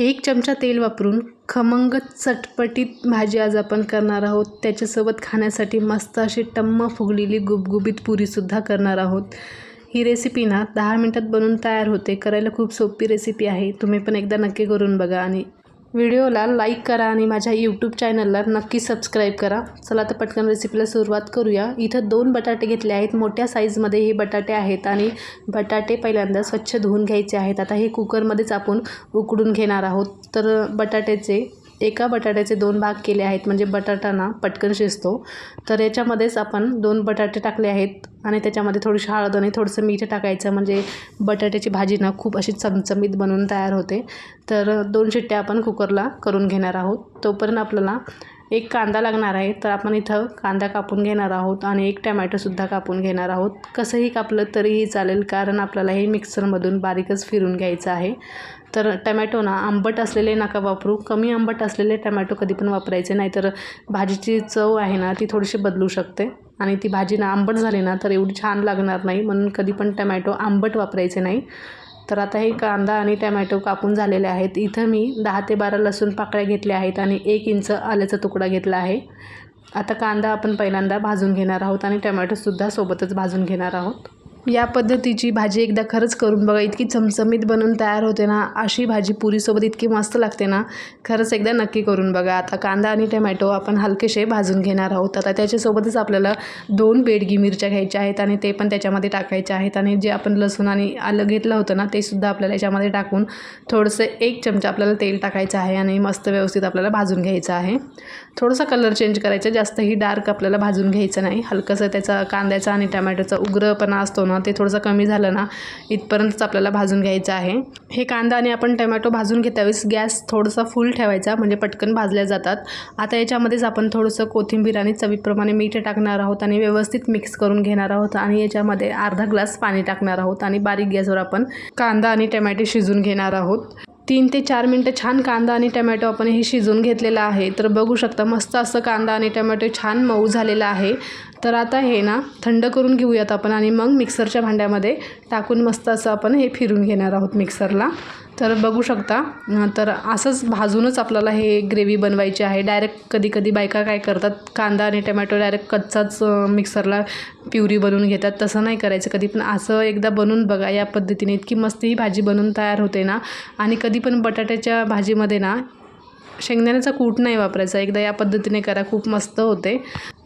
एक चमचा तेल वापरून खमंग चटपटीत भाजी आज आपण करणार आहोत. त्याच्यासोबत खाण्यासाठी मस्त अशी टम्म फुगलेली गुबगुबीत पुरीसुद्धा करणार आहोत. ही रेसिपी ना दहा मिनटात बनवून तयार होते. करायला खूप सोपी रेसिपी आहे. तुम्ही पण एकदा नक्की करून बघा आणि व्हिडिओला लाईक करा आणि माझ्या यूट्यूब चॅनलला नक्की सबस्क्राईब करा. चला तर पटकन रेसिपीला सुरुवात करूया. इथं दोन बटाटे घेतले आहेत. मोठ्या साईजमध्ये हे बटाटे आहेत आणि बटाटे पहिल्यांदा स्वच्छ धुवून घ्यायचे आहेत. आता हे कुकरमध्येच आपण उकडून घेणार आहोत. तर बटाट्याचे एका बटाट्याचे दोन भाग केले आहेत म्हणजे बटाटा ना पटकन शिजतो. तर याच्यामध्येच आपण दोन बटाटे टाकले आहेत आणि त्याच्यामध्ये थोडीशी हळद आणि थोडंसं मीठ टाकायचं. म्हणजे बटाट्याची भाजी ना खूप अशी चमचमीत बनवून तयार होते. तर दोन शिट्ट्या आपण कुकरला करून घेणार आहोत. तोपर्यंत आपल्याला एक कांदा लागणार आहे तर आपण इथं कांदा कापून घेणार आहोत आणि एक टमॅटोसुद्धा कापून घेणार आहोत. कसंही कापलं तरीही चालेल कारण आपल्याला हे मिक्सरमधून बारीकच फिरून घ्यायचं आहे. तर टमॅटो ना आंबट असलेले नका वापरू. कमी आंबट असलेले टमॅटो कधी पण वापरायचे नाही तर भाजीची चव आहे ना ती थोडीशी बदलू शकते. आणि ती भाजी ना आंबट झाली ना तर एवढी छान लागणार नाही म्हणून कधी पण टमॅटो आंबट वापरायचे नाही. तर आता हे कांदा आणि टमॅटो कापून झालेले आहेत. इथं मी दहा ते बारा लसूण पाकळ्या घेतल्या आहेत आणि एक इंच आल्याचा तुकडा घेतला आहे. आता कांदा आपण पहिल्यांदा भाजून घेणार आहोत आणि टमॅटोसुद्धा सोबतच भाजून घेणार आहोत. या पद्धतीची भाजी एकदा खरंच करून बघा. इतकी चमचमीत बनवून तयार होते ना अशी भाजी पुरीसोबत इतकी मस्त लागते ना खरंच एकदा नक्की करून बघा. आता कांदा आणि टमॅटो आपण हलकेसे भाजून घेणार आहोत. आता त्याच्यासोबतच आपल्याला दोन बेडगी मिरच्या घ्यायच्या आहेत आणि ते पण त्याच्यामध्ये टाकायच्या आहेत. आणि जे आपण लसूण आणि आलं घेतलं होतं ना ते सुद्धा आपल्याला याच्यामध्ये टाकून थोडंसं एक चमचा आपल्याला तेल टाकायचं आहे आणि मस्त व्यवस्थित आपल्याला भाजून घ्यायचं आहे. थोडंसं कलर चेंज करायचा जास्तही डार्क आपल्याला भाजून घ्यायचं नाही. हलकंसं त्याचा कांद्याचा आणि टमॅटोचा उग्रपणा असतो ना ते थोडंसं कमी झालं ना इथपर्यंतच आपल्याला भाजून घ्यायचं आहे. हे कांदा आणि आपण टमॅटो भाजून घेतावेळेस गॅस थोडासा फुल ठेवायचा म्हणजे पटकन भाजल्या जातात. आता याच्यामध्येच आपण थोडंसं कोथिंबीर आणि चवीप्रमाणे मीठ टाकणार आहोत आणि व्यवस्थित मिक्स करून घेणार आहोत आणि याच्यामध्ये अर्धा ग्लास पाणी टाकणार आहोत आणि बारीक गॅसवर आपण कांदा आणि टमॅटो शिजून घेणार आहोत. तीन ते चार मिनटं छान कांदा आणि टमॅटो आपण हे शिजवून घेतलेला आहे. तर बघू शकता मस्त असं कांदा आणि टमॅटो छान मऊ झालेला आहे. तर आता हे ना थंड करून घेऊयात आपण आणि मग मिक्सरच्या भांड्यामध्ये टाकून मस्त असं आपण हे फिरून घेणार आहोत मिक्सरला. तर बघू शकता तर असंच भाजूनच आपल्याला हे ग्रेव्ही बनवायची आहे. डायरेक्ट कधी कधी बायका काय करतात कांदा आणि टमॅटो डायरेक्ट कच्चाच मिक्सरला प्युरी बनवून घेतात. तसं नाही करायचं कधी पण असं एकदा बनवून बघा या पद्धतीने. इतकी मस्त ही भाजी बनवून तयार होते ना आणि कधी पण बटाट्याच्या भाजीमध्ये ना शेंगदाण्याचा कूट नाही वापरायचा. एकदा या पद्धतीने करा खूप मस्त होते.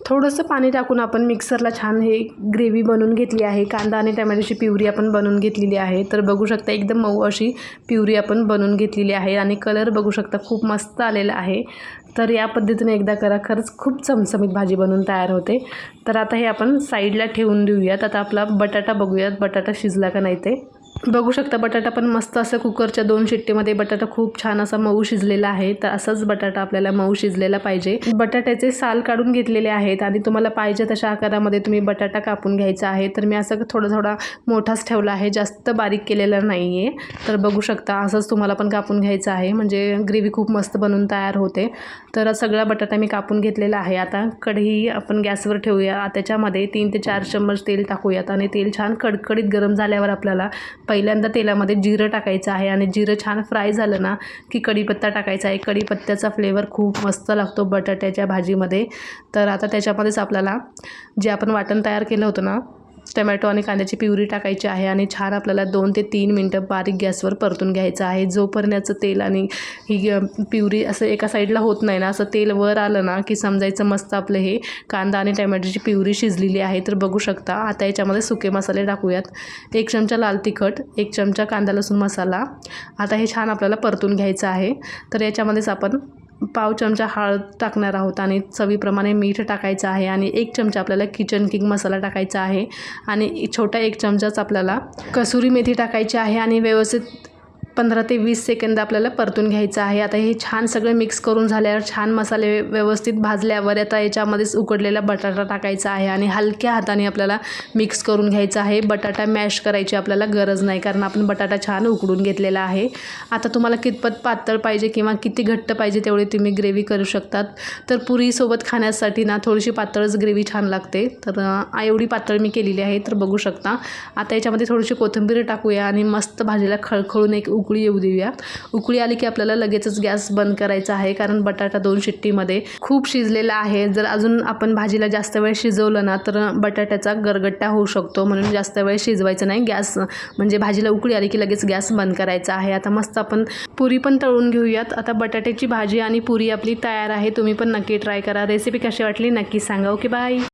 थोडंसं पाणी टाकून आपण मिक्सरला छान हे ग्रेव्ही बनवून घेतली आहे. कांदा आणि टमॅटोची प्युरी आपण बनवून घेतलेली आहे. तर बघू शकता एकदम मऊ अशी प्युरी आपण बनवून घेतलेली आहे आणि कलर बघू शकता खूप मस्त आलेला आहे. तर या पद्धतीने एकदा करा. खरंच खूप चमचमीत भाजी बनवून तयार होते. तर आता हे आपण साईडला ठेवून देऊयात. आता आपला बटाटा बघूयात. बटाटा शिजला का नाही ते. बघू शकता बटाटा पण मस्त असं कुकरच्या दोन शिट्टीमध्ये बटाटा खूप छान असा मऊ शिजलेला आहे. तर असाच बटाटा आपल्याला मऊ शिजलेला पाहिजे. बटाट्याचे साल काढून घेतलेले आहेत आणि तुम्हाला पाहिजे तशा आकारामध्ये तुम्ही बटाटा कापून घ्यायचा आहे. तर मी असं थोडा थोडा मोठाच ठेवला आहे जास्त बारीक केलेला नाही आहे तर बघू शकता असंच तुम्हाला पण कापून घ्यायचं आहे. म्हणजे ग्रेव्ही खूप मस्त बनून तयार होते. तर सगळा बटाटा मी कापून घेतलेला आहे. आता कढी आपण गॅसवर ठेवूया. त्याच्यामध्ये तीन ते चार चम्मच तेल टाकूयात आणि तेल छान कडकडीत गरम झाल्यावर आपल्याला पहिल्यांदा तेलामध्ये जिरं टाकायचं आहे आणि जिरं छान फ्राय झालं ना की कढीपत्ता टाकायचा आहे. कढीपत्त्याचा फ्लेवर खूप मस्त लागतो बटाट्याच्या भाजीमध्ये. तर आता त्याच्यामध्येच आपल्याला जे आपण वाटण तयार केलं होतं ना टमॅटो आणि कांद्याची प्युरी टाकायची आहे आणि छान आपल्याला दोन ते तीन मिनटं बारीक गॅसवर परतून घ्यायचं आहे. जोपर्यंत याचं तेल आणि ही प्युरी असं एका साईडला होत नाही ना असं तेल वर आलं ना की समजायचं मस्त आपलं हे कांदा आणि टमॅटोची प्युरी शिजलेली आहे. तर बघू शकता आता याच्यामध्ये सुके मसाले टाकूयात. एक चमचा लाल तिखट एक चमचा कांदा लसूण मसाला. आता हे छान आपल्याला परतून घ्यायचं आहे. तर याच्यामध्येच आपण पाव चमचा हळद टाकणार आहोत आणि चवीप्रमाणे मीठ टाकायचं आहे आणि एक चमचा आपल्याला किचन किंग मसाला टाकायचा आहे आणि छोटा एक चमचाच आपल्याला कसुरी मेथी टाकायची आहे आणि व्यवस्थित पंधरा ते वीस सेकंद आपल्याला परतून घ्यायचं आहे. आता हे छान सगळे मिक्स करून झाल्यावर छान मसाले व्यवस्थित भाजल्यावर आता याच्यामध्येच उकडलेला बटाटा टाकायचा आहे आणि हलक्या हाताने आपल्याला मिक्स करून घ्यायचं आहे. बटाटा मॅश करायची आपल्याला गरज नाही कारण आपण बटाटा छान उकडून घेतलेला आहे. आता तुम्हाला कितपत पातळ पाहिजे किंवा किती घट्ट पाहिजे तेवढी तुम्ही ग्रेव्ही करू शकतात. तर पुरीसोबत खाण्यासाठी ना थोडीशी पातळच ग्रेव्ही छान लागते. तर एवढी पातळ मी केलेली आहे तर बघू शकता. आता याच्यामध्ये थोडीशी कोथिंबीर टाकूया आणि मस्त भाजीला खळखळून एक उकळी येऊ देऊया. उकळी आली की आपल्याला लगेचच गॅस बंद करायचा आहे कारण बटाटा दोन शिट्टीमध्ये खूप शिजलेला आहे. जर अजून आपण भाजीला जास्त वेळ शिजवलं ना तर बटाट्याचा गरगट्टा होऊ शकतो. म्हणून जास्त वेळ शिजवायचं नाही. गॅस म्हणजे भाजीला उकळी आली की लगेच गॅस बंद करायचा आहे. आता मस्त आपण पुरी पण तळून घेऊयात. आता बटाट्याची भाजी आणि पुरी आपली तयार आहे. तुम्ही पण नक्की ट्राय करा. रेसिपी कशी वाटली नक्की सांगा. Okay bye.